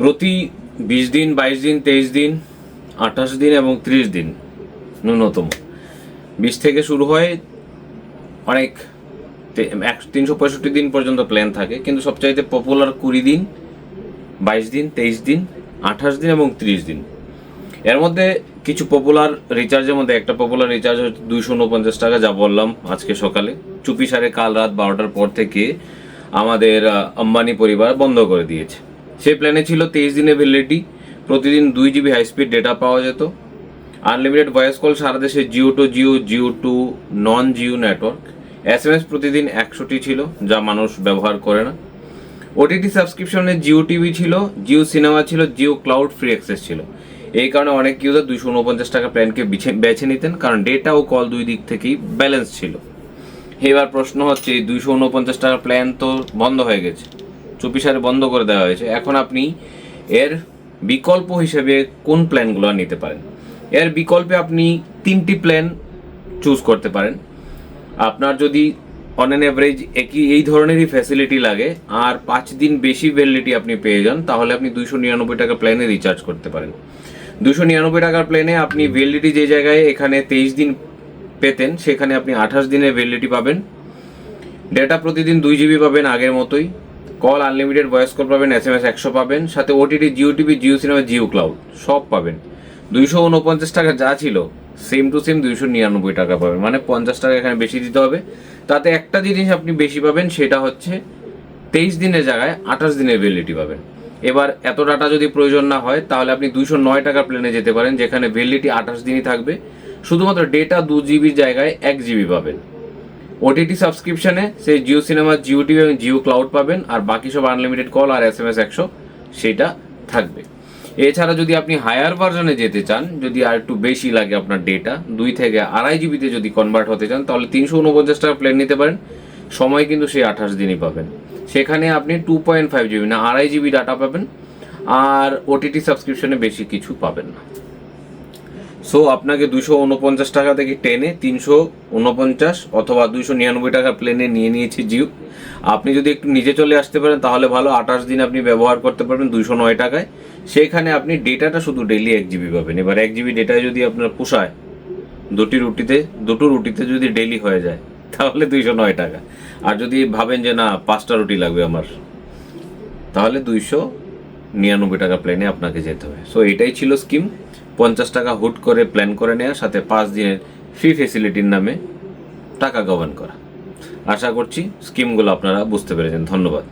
প্রতি বিশ দিন, বাইশ দিন, তেইশ দিন, আঠাশ দিন এবং ত্রিশ দিন ন্যূনতম। বিশ থেকে শুরু হয় অনেক তিনশো পঁয়ষট্টি দিন পর্যন্ত প্ল্যান থাকে, কিন্তু সবচাইতে পপুলার কুড়ি দিন, বাইশ দিন, তেইশ দিন, আঠাশ দিন এবং ত্রিশ দিন। এর মধ্যে কিছু পপুলার রিচার্জের মধ্যে, একটা পপুলার রিচার্জ হচ্ছে দুইশো উনপঞ্চাশ টাকা, যা বললাম আজকে সকালে। চুপি সারে কাল রাত বারোটার পর থেকে আমাদের আম্বানি পরিবার বন্ধ করে দিয়েছে। সেই প্ল্যানে ছিল তেইশ দিনের ভ্যালিডিটি প্রতিদিন দুই জিবি হাই স্পিড ডেটা পাওয়া যেত। আনলিমিটেড ভয়েস কল সারা দেশে Jio to Jio Jio to non Jio network S M S প্রতিদিন একশোটি ছিল, যা মানুষ ব্যবহার করে না। ওটিটি সাবস্ক্রিপশনে জিও টিভি ছিল জিও সিনেমা ছিল জিও ক্লাউড ফ্রি অ্যাক্সেস ছিল। এই কারণে অনেক ইউজার দুইশো উনপঞ্চাশ টাকা প্ল্যানকে বিছে- নিতেন, কারণ ডেটা ও কল দুই দিক থেকেই ব্যালেন্স ছিল। এবার প্রশ্ন হচ্ছে, এই দুইশো উনপঞ্চাশ টাকার প্ল্যান তো বন্ধ হয়ে গেছে। চব্বিশ বন্ধ করে দেওয়া হয়েছে। এখন আপনি এর বিকল্প হিসেবে কোন প্ল্যানগুলো নিতে পারেন? এর বিকল্পে আপনি তিনটি প্ল্যান চুজ করতে পারেন। আপনার যদি অন অ্যান অ্যাভারেজ একই, এই ধরনেরই ফ্যাসিলিটি লাগে, আর পাঁচ দিন বেশি ভ্যালিডিটি আপনি পেয়ে যান, তাহলে আপনি দুইশো নিরানব্বই টাকা প্ল্যানে রিচার্জ করতে পারেন। দুশো নিরানব্বই টাকার প্ল্যানে আপনি ভ্যালিডিটি যে জায়গায় এখানে তেইশ দিন পেতেন, সেখানে আপনি আঠাশ দিনের ভ্যালিডিটি পাবেন। ডেটা প্রতিদিন দুই জিবি পাবেন আগের মতোই। কল আনলিমিটেড ভয়েস কল পাবেন এস এম এস একশো পাবেন, সাথে OTT Jio TV Jio cinema Jio cloud সব পাবেন। দুইশো উনপঞ্চাশ টাকা যা ছিল সেম টু সেম দুইশো নিরানব্বই টাকা পাবেন। মানে পঞ্চাশ টাকা এখানে বেশি দিতে হবে। তাতে একটা জিনিস আপনি বেশি পাবেন, সেটা হচ্ছে তেইশ দিনের জায়গায় আঠাশ দিনের ভ্যালিডিটি পাবেন। এবার এত ডাটা যদি প্রয়োজন না হয়, তাহলে আপনি দুইশো নয় টাকার প্লেনে যেতে পারেন, যেখানে ভ্যালিডিটি আঠাশ দিনই থাকবে। শুধুমাত্র ডেটা দু জিবির জায়গায় এক জিবি পাবেন। ওটিটি সাবস্ক্রিপশনে সেই জিও সিনেমা জিও টিভি এবং জিও ক্লাউড পাবেন, আর বাকি সব আনলিমিটেড কল আর এস এম এস একশো, সেটা থাকবে। এছাড়া যদি আপনি হায়ার ভার্জনে যেতে চান, যদি আর একটু বেশি লাগে আপনার ডেটা দুই থেকে আড়াই জিবিতে যদি কনভার্ট হতে চান, তাহলে তিনশো উনপঞ্চাশ টাকা প্ল্যান নিতে পারেন। সময় কিন্তু সেই আঠাশ দিনই পাবেন। সেখানে আপনি টু পয়েন্ট ফাইভ জিবি না, আড়াই জিবি ডাটা পাবেন, আর ওটিটি সাবস্ক্রিপশনে বেশি কিছু পাবেন না। সো আপনাকে দুশো উনপঞ্চাশ টাকা থেকে টেনে তিনশো উনপঞ্চাশ অথবা দুইশো নিরানব্বই টাকা প্লেনে নিয়ে নিয়েছে জিও। আপনি যদি একটু নিজে চলে আসতে পারেন, তাহলে ভালো। আঠাশ দিন আপনি ব্যবহার করতে পারবেন দুইশো নয় টাকায়। সেখানে আপনি ডেটাটা শুধু ডেলি এক জিবি পাবেন। এবার এক জিবি ডেটায় যদি আপনার পোষায়, দুটি রুটিতে, দুটো রুটিতে যদি ডেলি হয়ে যায়, তাহলে দুইশো নয় টাকা। আর যদি ভাবেন যে, না, পাঁচটা রুটি লাগবে আমার, তাহলে দুইশো নিরানব্বই টাকা প্ল্যানে আপনাকে যেতে হবে। সো এটাই ছিল স্কিম পঞ্চাশ টাকা হুট করে প্ল্যান করে নেওয়া সাথে পাঁচ দিনের ফি ফেসিলিটির নামে টাকা গভর্ন করা। আশা করছি স্কিমগুলো আপনারা বুঝতে পেরেছেন। ধন্যবাদ।